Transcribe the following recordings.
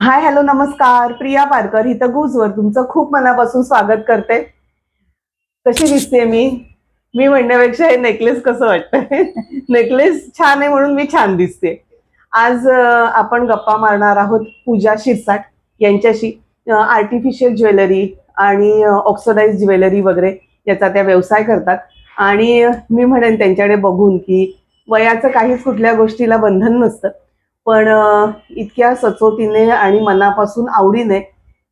Hi hello नमस्कार. प्रिया पारकर हितगुजवर तुमचं खूप मनापासून स्वागत करते. कशी दिसते मी? मी म्हणण्यापेक्षा हे नेकलेस कसं वाटतंय? नेकलेस छान आहे म्हणून मी छान दिसते. आज आपण गप्पा मारणार आहोत पूजा शिरसाट यांच्याशी. आर्टिफिशियल ज्वेलरी आणि ऑक्सिडाईज ज्वेलरी वगैरे याचा त्या व्यवसाय करतात. आणि मी म्हणेन त्यांच्याकडे बघून की वयाचं काहीच कुठल्या गोष्टीला बंधन नसतं. पण इतक्या सचोटीने आणि मनापासून आवडीने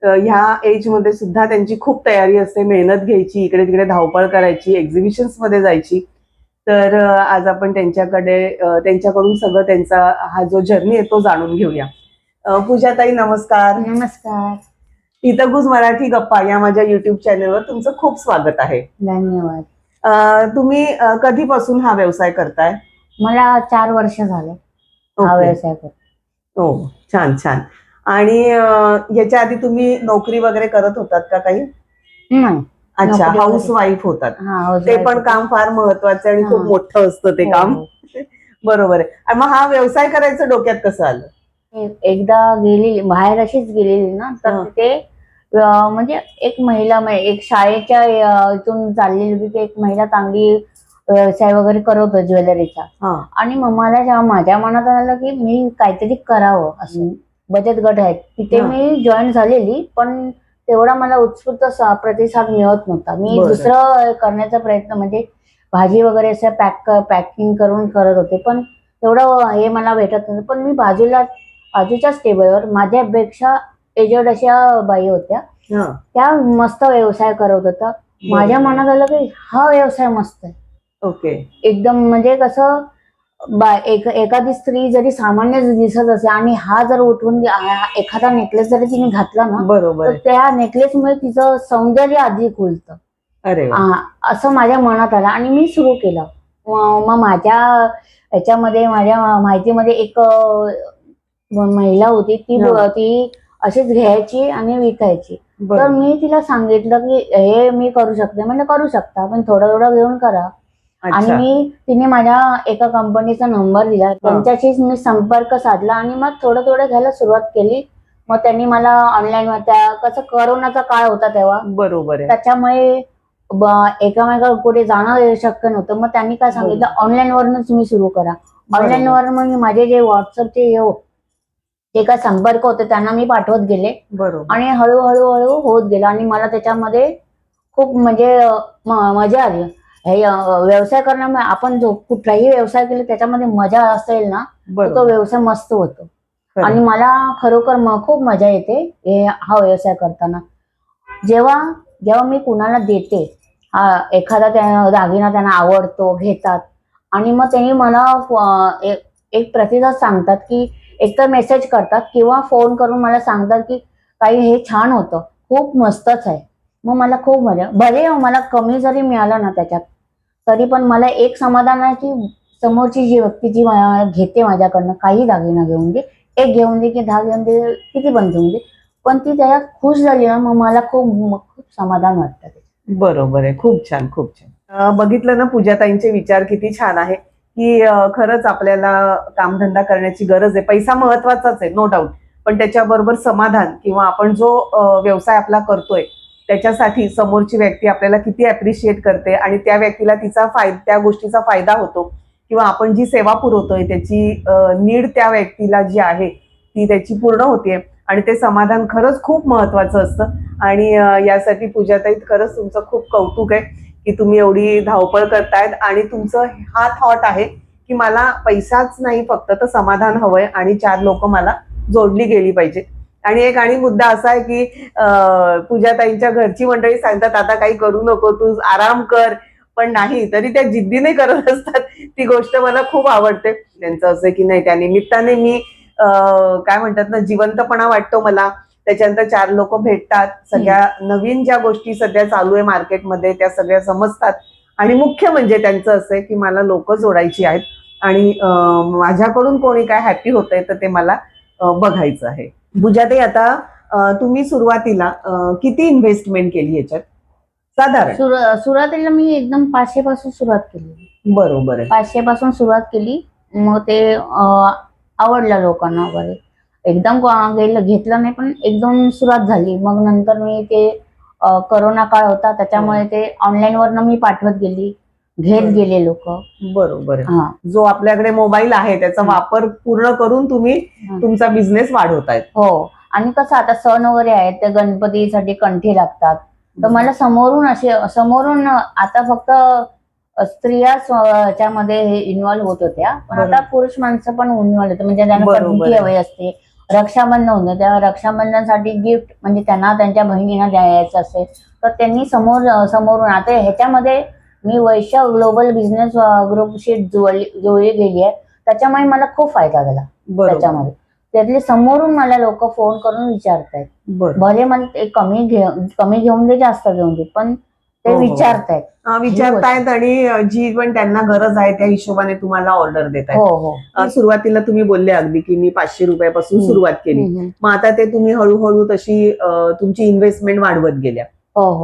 ह्या एजमध्ये सुद्धा त्यांची खूप तयारी असते. मेहनत घ्यायची इकडे तिकडे धावपळ करायची एक्झिबिशन्समध्ये जायची. तर आज आपण त्यांच्याकडे त्यांच्याकडून सगळं त्यांचा हा जो जर्नी आहे तो जाणून घेऊया. पूजाताई नमस्कार. नमस्कार. इथं गुज मराठी गप्पा या माझ्या युट्यूब चॅनलवर तुमचं खूप स्वागत आहे. धन्यवाद. तुम्ही कधीपासून हा व्यवसाय करताय? मला चार वर्ष झाले. हा ओके. व्यवसाय करतो हो छान छान आणि अ, याच्या आधी तुम्ही नोकरी वगैरे करत होतात का काही नाही अच्छा नोकरी हाऊस. वाईफ होतात हा ते पण. काम फार महत्वाचं आहे आणि खूप हा. मोठं असतं ते हो, काम हो. बरोबर आहे आणि मग हा व्यवसाय करायचं डोक्यात कसं आलं एक- एकदा गेलेली बाहेर अशीच गेलेली ना तर हा. तिथे अं, म्हणजे एक महिला म्हणजे एक शाळेच्या अं, इथून चाललेली होती ती एक महिला चांगली व्यवसाय वगैरे करत होती ज्वेलरीचा. हा. आणि मग मला जेव्हा माझ्या मनात आलं की मी काहीतरी करावं असं. बचत गट आहेत. तिथे हा. मी जॉईन झालेली पण तेवढा मला उत्स्फूर्त स- प्रतिसाद मिळत नव्हता. मी बरं. दुसरं करण्याचा प्रयत्न म्हणजे भाजी वगैरे असं पॅक पॅकिंग करून करत होते पण तेवढं हे मला भेटत नव्हतं. पण मी बाजूला बाजूच्याच टेबलवर माझ्यापेक्षा एजड अशा बाई होत्या. हा. त्या मस्त व्यवसाय करत होत्या. माझ्या. मनात आलं की हा व्यवसाय मस्त आहे. ओके. एकदम म्हणजे कसं बा एक एखादी स्त्री जरी सामान्य दिसत असे आणि हा जर उठून एखादा नेकलेस जरी तिने घातला ना बरोबर तर त्या नेकलेसमुळे तिचं सौंदर्य अधिक खुलतं अरे असं माझ्या मनात आलं आणि मी सुरू केलं. मग माझ्या याच्यामध्ये माझ्या माहितीमध्ये एक महिला होती ती. ती अशीच घ्यायची आणि विकायची. तर. मी तिला सांगितलं की हे मी करू शकते. म्हणजे करू शकता पण थोडं थोडं घेऊन करा. आणि तिने माझ्या एका कंपनीचा नंबर दिला. त्यांच्याशीच मी संपर्क साधला आणि मग थोडं थोडं घ्यायला सुरुवात केली. मग त्यांनी मला ऑनलाईन त्या कसं करोनाचा काळ होता तेव्हा. बरोबर त्याच्यामुळे एकामेका कुठे जाणं शक्य नव्हतं. मग त्यांनी काय सांगितलं? ऑनलाईन वरूनच तुम्ही सुरू करा. ऑनलाईन वर मग माझे जे व्हॉट्सअपचे हे हो- जे काय संपर्क होते त्यांना मी पाठवत गेले. बरोबर. आणि हळूहळू हळू होत गेलं. आणि मला त्याच्यामध्ये खूप म्हणजे मजा आली. हे व्यवसाय करण्यामुळे आपण जो कुठलाही व्यवसाय केला त्याच्यामध्ये मजा असेल ना तर तो व्यवसाय मस्त होतो. आणि मला खरोखर खूप मजा येते हे हा व्यवसाय करताना. जेव्हा जेव्हा मी कुणाला देते हा एखादा त्या दागिना त्यांना आवडतो घेतात आणि मग त्यांनी मला एक प्रतिसाद सांगतात की एकतर मेसेज करतात किंवा फोन करून मला सांगतात की काही हे छान होतं. खूप मस्तच आहे. मग मला खूप मजा भले मला कमी जरी मिळालं ना त्याच्यात तरी पण मला एक समाधान आहे की समोरची जी व्यक्ती जी घेते माझ्याकडनं काही दागिना घेऊन दे एक घेऊन दे की दहा घेऊन दे किती पण घेऊन दे पण ती त्याला खुश झाली ना मग मला खूप खूप समाधान वाटतं बरोबर आहे. खूप छान खूप छान. बघितलं ना पूजाताईंचे विचार किती छान आहे की खरंच आपल्याला कामधंदा करण्याची गरज आहे. पैसा महत्वाचाच आहे नो डाऊट पण त्याच्याबरोबर समाधान किंवा आपण जो व्यवसाय आपला करतोय त्याच्यासाठी समोरची व्यक्ती आपल्याला किती अप्रिशिएट करते आणि त्या व्यक्तीला तिचा फाय त्या गोष्टीचा फायदा होतो. किंवा आपण जी सेवा पुरवतोय त्याची नीड त्या व्यक्तीला जी आहे ती त्याची पूर्ण होते आणि ते समाधान खरंच खूप महत्वाचं असतं. आणि यासाठी पूजाताईत खरंच तुमचं खूप कौतुक आहे की तुम्ही एवढी धावपळ करतायत आणि तुमचं हा थॉट आहे की मला पैसाच नाही फक्त तर समाधान हवंय आणि चार लोक मला जोडली गेली पाहिजेत आणि एक आणि मुद्दा असा आहे की पूजाताईंच्या घरची मंडळी सांगतात आता काही करू नको तू आराम कर. पण नाही तरी त्या जिद्दीने करत असतात. ती गोष्ट मला खूप आवडते. त्यांचं असं आहे की नाही त्या निमित्ताने मी काय म्हणतात ना जिवंतपणा वाटतो मला. त्याच्यानंतर चार लोक भेटतात. सगळ्या नवीन ज्या गोष्टी सध्या चालू आहे मार्केटमध्ये त्या सगळ्या समजतात. आणि मुख्य म्हणजे त्यांचं असं आहे की मला लोक जोडायची आहेत. आणि माझ्याकडून कोणी काय हॅपी होतंय तर ते मला बघायचं आहे. पूजाताई आता तुम्ही सुरुवातीला किती इन्व्हेस्टमेंट केली याच्यात? साधारण. सुरू सुरुवातीला मी एकदम पाचशे पासून सुरुवात केली. बरोबर आहे. पाचशे पासून सुरुवात केली. मग ते अं, आवडलं लोकांना वगैरे. एकदम ग- गेलं घेतलं नाही पण एकदम सुरुवात झाली. मग नंतर मी ते अ, करोना काळ होता त्याच्यामुळे ते ऑनलाईन वरनं मी पाठवत गेली. घेत. गेले लोक बरोबर हा जो आपल्याकडे मोबाईल आहे त्याचा. वापर पूर्ण करून तुम्ही. तुमचा बिझनेस वाढवतायत हो आणि कसं आता सण वगैरे आहेत ते गणपतीसाठी कंठी लागतात तर मला समोरून असे समोरून आता फक्त स्त्रिया त्यामध्ये हे इन्व्हॉल्व्ह होत होत्या पण आता. पुरुष माणसं पण इन्व्हॉल्व्ह होते म्हणजे त्यांना बरोबर कंठी आहे. हवी असते रक्षाबंधन होतं त्या रक्षाबंधनसाठी गिफ्ट म्हणजे त्यांना त्यांच्या बहिणींना द्यायचं असेल तर त्यांनी समोर समोरून आता ह्याच्यामध्ये मी वैश्य ग्लोबल बिझनेस ग्रुपशी जुळली जुळली गेली आहे. त्याच्यामुळे मला खूप फायदा झाला. त्याच्यामध्ये. त्यातले समोरून मला लोक फोन करून विचारतायत. बरं. भले मला ते कमी घे कमी घेऊन दे जास्त घेऊन दे पण ते हो, हो. विचारतायत. विचारतायत आणि जी पण त्यांना गरज आहे त्या हिशोबाने तुम्हाला ऑर्डर देत हो आहेत हो. अ, सुरुवातीला तुम्ही बोलले अगदी की मी पाचशे रुपयापासून. सुरुवात केली. मग आता ते तुम्ही हळूहळू तशी तुमची इन्व्हेस्टमेंट वाढवत गेल्या.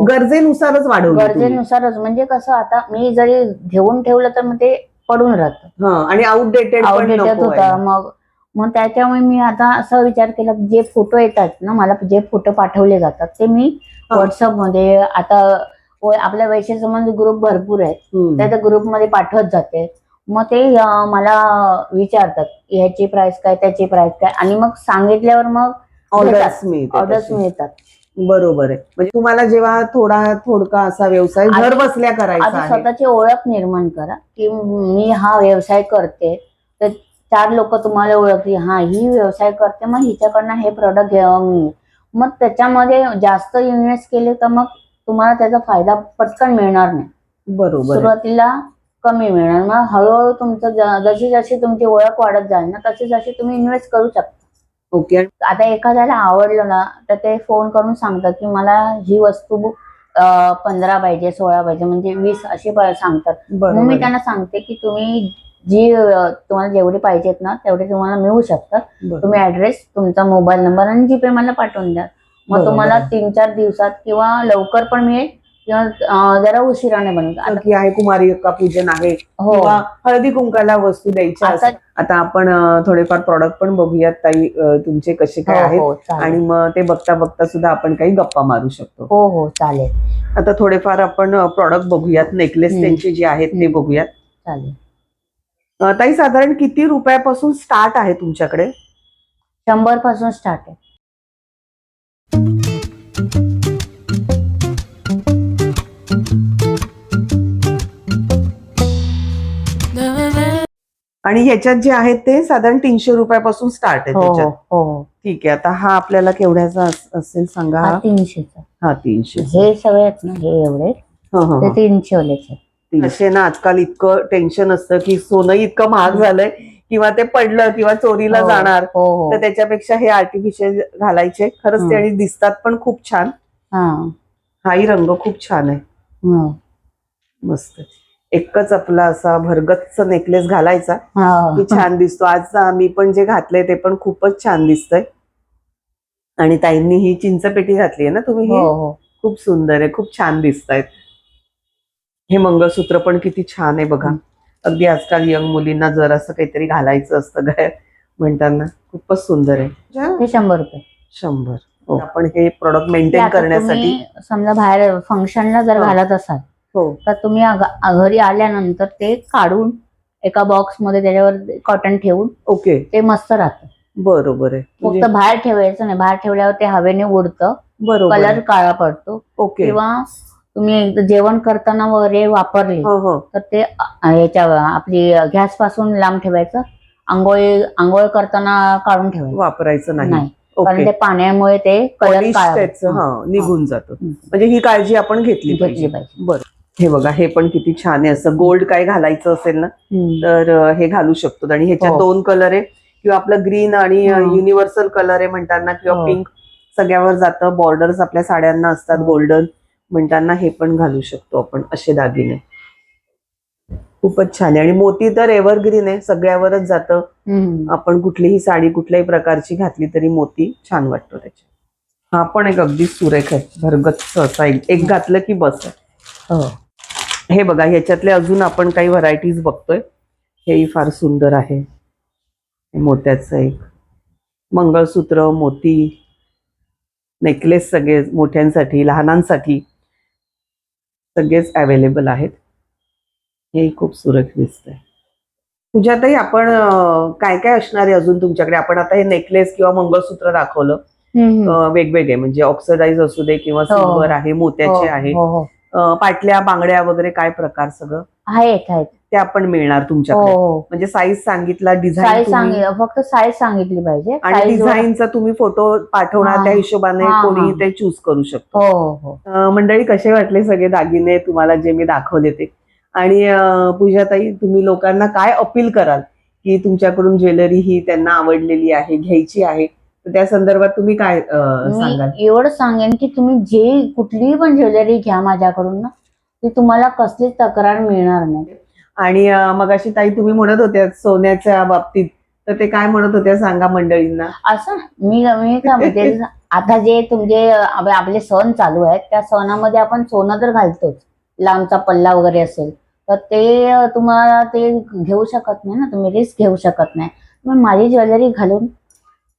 गरजेनुसारच वाढवली. गरजेनुसारच म्हणजे कसं आता मी जरी घेऊन ठेवलं तर मग ते पडून राहतं हा आणि आउटडेटेड आउटडेटेड होतं. मग मग त्याच्यामुळे मी आता असा विचार केला जे फोटो येतात ना मला जे फोटो पाठवले जातात ते मी हा. व्हॉट्सअपमध्ये आता आपल्या वैश्य समाज ग्रुप भरपूर आहेत हं. त्या ग्रुपमध्ये पाठवत जाते मग ते मला विचारतात ह्याची प्राइस काय त्याची प्राइस काय आणि मग सांगितल्यावर मग ऑर्डर्स. मिळतात बरोबर आहे. म्हणजे तुम्हाला जेव्हा थोडा थोडका असा व्यवसाय घर बसल्या करायचा आधी आहे. स्वतःची ओळख निर्माण करा की मी हा व्यवसाय करते. तर चार लोक तुम्हाला ओळखली हा ही व्यवसाय करते मग हिच्याकडनं हे प्रोडक्ट घ्यावा मी मग त्याच्यामध्ये जास्त इन्व्हेस्ट केले तर मग तुम्हाला त्याचा फायदा पटकन मिळणार नाही. बरोबर आहे. सुरुवातीला कमी मिळणार. मग हळूहळू तुमचं ज- जशी जशी तुमची ओळख वाढत जाईल ना तशी जशी तुम्ही इन्व्हेस्ट करू शकता. ओके आता एखाद्याला आवडलं ना तर ते फोन करून सांगतात की मला ही वस्तू पंधरा पाहिजे सोळा पाहिजे म्हणजे वीस अशी सांगतात बरोबर मी. त्यांना सांगते की तुम्ही जी तुम्हाला जेवढे पाहिजेत ना तेवढे तुम्हाला मिळू शकतात. तुम्ही ऍड्रेस तुमचा मोबाईल नंबर आणि जीपे मला पाठवून द्या मग तुम्हाला. तीन चार दिवसात किंवा लवकर पण मिळेल किंवा जरा उशिराने बनेल आता की आहे कुमारी का पूजन आहे हो. हळदी कुंकाला वस्तू द्यायच्या आता आपण थोडेफार प्रॉडक्ट पण बघूयात ताई तुमचे कसे काय हो आहेत. हो चालेल. आणि मग ते बघता बघता सुद्धा आपण काही गप्पा मारू शकतो. हो हो चालेल. आता थोडेफार आपण प्रॉडक्ट बघूयात नेकलेस. त्यांचे जे आहेत ते. बघूयात. चालेल. ताई साधारण किती रुपयापासून स्टार्ट आहे तुमच्याकडे? शंभरपासून स्टार्ट आहे. आणि ह्याच्यात जे आहेत ते साधारण तीनशे रुपयापासून स्टार्ट आहे हो हो त्याच्यात. हो. ठीक आहे आता हा आपल्याला केवढ्याचा अस- असेल सांगा? हा तीनशेचा. हा तीनशे. हे सगळे आहेत ना हे एवढे? हं, हं, ते हं. तीनशे वालेचे तीनशे. असे ना आजकाल इतकं टेन्शन असतं की सोनं इतकं महाग झालंय किंवा ते पडलं किंवा चोरीला हो, जाणार तर त्याच्यापेक्षा हे आर्टिफिशियल घालायचे. खरंच ते. आणि दिसतात पण खूप छान. हा. हाही रंग खूप छान आहे. मस्त. एकच आपला असा भरगच्च नेकलेस घालायचा. हा. की छान दिसतो. आज मी पण जे घातलंय ते पण खूपच छान दिसतंय. आणि ताईंनी ही चिंचपेटी घातली आहे ना तुम्ही हो? ही खूप सुंदर आहे खूप छान दिसत आहेत हे मंगळसूत्र पण किती छान आहे बघा. अगदी आजकाल यंग मुलींना जरासं काहीतरी घालायचं असतं गळ्यात म्हणताना खूपच सुंदर आहे. शंभर रुपये. शंभर. हो. आपण हे प्रोडक्ट मेंटेन करण्यासाठी समजा बाहेर फंक्शनला जर. घालत असाल हो. तर तुम्ही घरी आल्यानंतर ते काढून एका बॉक्समध्ये त्याच्यावर कॉटन ठेवून ओके ते मस्त राहतं. बरोबर आहे. म्हणजे फक्त बाहेर ठेवायचं नाही. बाहेर ठेवल्यावर ते हवेने उडतं. बरोबर कलर आहे. काळा पडतो. ओके किंवा तुम्ही एकदा जेवण करताना वगैरे वापरले हो हो. तर ते अ- याच्या आपली गॅसपासून लांब ठेवायचं. आंघोळी आंघोळ करताना काढून ठेवायचं. वापरायचं नाही. नाही. कारण ओके ते पाण्यामुळे ते कलर पॉलिश काळा त्याचं पडतो. हा निघून जातं. हं. म्हणजे ही काळजी आपण घेतली घेतली पाहिजे. पाहिजे. बरं. हे बघा हे पण किती छान आहे असं गोल्ड काय घालायचं असेल ना. तर हे घालू शकतो आणि ह्याच्यात हो. दोन कलर आहे किंवा आपलं ग्रीन आणि हो. युनिव्हर्सल कलर आहे म्हणताना किंवा हो. पिंक सगळ्यावर जातं बॉर्डर्स आपल्या साड्यांना असतात हो. गोल्डन म्हणताना हे पण घालू शकतो आपण असे दागिने खूपच छान आहे आणि मोती तर एव्हरग्रीन आहे सगळ्यावरच जातं. आपण कुठलीही साडी कुठल्याही प्रकारची घातली तरी मोती छान वाटतो त्याच्यात हा पण एक अगदी सुरेख आहे भरगच्च असा एक एक घातलं की बस आहे हो हे बघा ह्याच्यातले अजून आपण काही व्हरायटीज बघतोय. हेही फार सुंदर आहे. हे मोत्याचं एक. मंगळसूत्र मोती नेकलेस सगळे मोठ्यांसाठी लहानांसाठी सगळेच अवेलेबल आहेत. हे खूप सुरेख दिसतंय तुझ्यातही आपण काय काय असणार आहे अजून तुमच्याकडे? आपण आता हे नेकलेस किंवा मंगळसूत्र दाखवलं. वेगवेगळे म्हणजे ऑक्सिडाईज असू दे किंवा सिल्वर आहे मोत्याचे आहे. हो हो. अं, पाटल्या बांगड्या वगैरे काय प्रकार सगळं? आहेत आहेत. ते आपण मिळणार हो तुमच्याकडे. हो म्हणजे साईज सांगितला साईज डिझाईन सांगितलं फक्त साईज सांगितली पाहिजे. आणि Size वर- डिझाईनचा तुम्ही फोटो पाठवणार हा. त्या हिशोबाने हा, कोणी हा. ते चूज करू शकतो. हो हो. हो अं, मंडळी कसे वाटले सगळे दागिने तुम्हाला जे मी दाखवले ते? आणि अं, पूजाताई तुम्ही लोकांना काय अपील कराल? की तुमच्याकडून ज्वेलरी ही त्यांना आवडलेली आहे घ्यायची आहे. त्या संदर्भात तुम्ही काय अं, सांगाल? मी एवढं सांगेन की तुम्ही जे कुठलीही पण ज्वेलरी घ्या माझ्याकडून ना ती तुम्हाला कसलीच तक्रार मिळणार नाही. आणि मग अशी ताई तुम्ही म्हणत होत्या सोन्याच्या बाबतीत तर ते काय म्हणत होत्या सांगा मंडळींना? असं मी मी काय म्हणते आता जे तुमचे आप- आपले सण चालू आहेत त्या सणामध्ये आपण सोनं तर घालतोच लांबचा पल्ला वगैरे असेल तर ते तुम्हाला ते घेऊ शकत नाही ना तुम्ही रिस्क घेऊ शकत नाही. मग माझी ज्वेलरी घालून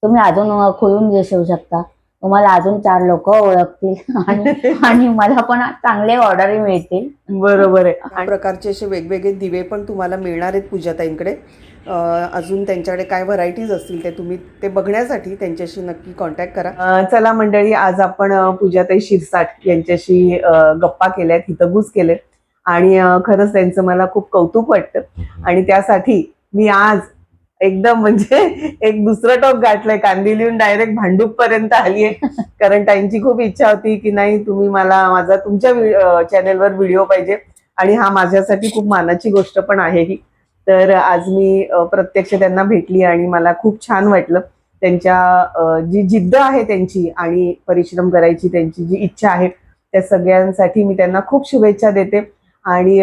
तुम्ही अजून खुलून देऊ शकता. तुम्हाला अजून चार लोक ओळखतील. आणि आणि मला पण चांगले ऑर्डरही मिळतील. बरोबर आहे. प्रकारचे असे वेगवेगळे दिवे पण तुम्हाला मिळणार आहेत पूजाताईंकडे. अजून त्यांच्याकडे काय व्हरायटीज असतील ते तुम्ही ते बघण्यासाठी त्यांच्याशी नक्की कॉन्टॅक्ट करा. चला मंडळी आज आपण पूजाताई शिरसाट यांच्याशी गप्पा केल्यात हितगुज केलेत. आणि खरंच त्यांचं मला खूप कौतुक वाटतं. आणि त्यासाठी मी आज एकदम म्हणजे एक दुसरं टोक गाठलंय. कांदिलीहून डायरेक्ट भांडूप पर्यंत आलीये. कारण त्यांची खूप इच्छा होती की नाही तुम्ही मला माझा तुमच्या चॅनेलवर व्हिडिओ पाहिजे. आणि हा माझ्यासाठी खूप मानाची गोष्ट पण आहे ही. तर आज मी प्रत्यक्ष त्यांना भेटली आणि मला खूप छान वाटलं. त्यांच्या जी जिद्द आहे त्यांची आणि परिश्रम करायची त्यांची जी इच्छा आहे त्या सगळ्यांसाठी मी त्यांना खूप शुभेच्छा देते. आणि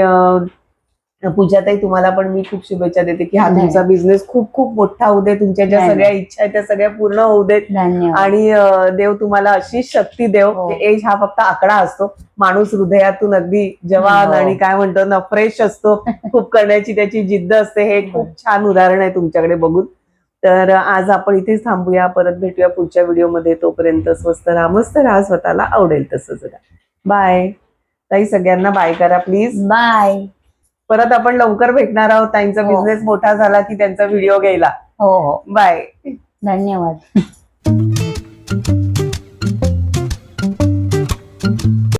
पूजाताई तुम्हाला पण मी खूप शुभेच्छा देते की हा तुमचा बिझनेस खूप खूप मोठा होऊ दे तुमच्या ज्या सगळ्या इच्छा आहेत त्या सगळ्या पूर्ण होऊ देत. आणि देव तुम्हाला अशी शक्ती देव हो. एज हा फक्त आकडा असतो. माणूस हृदयातून अगदी जवान हो. आणि काय म्हणतो ना फ्रेश असतो. खूप करण्याची त्याची जिद्द असते. हे खूप छान उदाहरण आहे तुमच्याकडे बघून. तर आज आपण इथेच थांबूया. परत भेटूया पुढच्या व्हिडिओमध्ये. तोपर्यंत स्वस्त राहा मस्त राहा. स्वतःला आवडेल तसं जरा. बाय ताई सगळ्यांना बाय करा प्लीज बाय परत आपण लवकर भेटणार आहोत. ताईंचा हो. बिझनेस मोठा झाला की त्यांचा व्हिडिओ घ्यायला. हो हो. बाय धन्यवाद.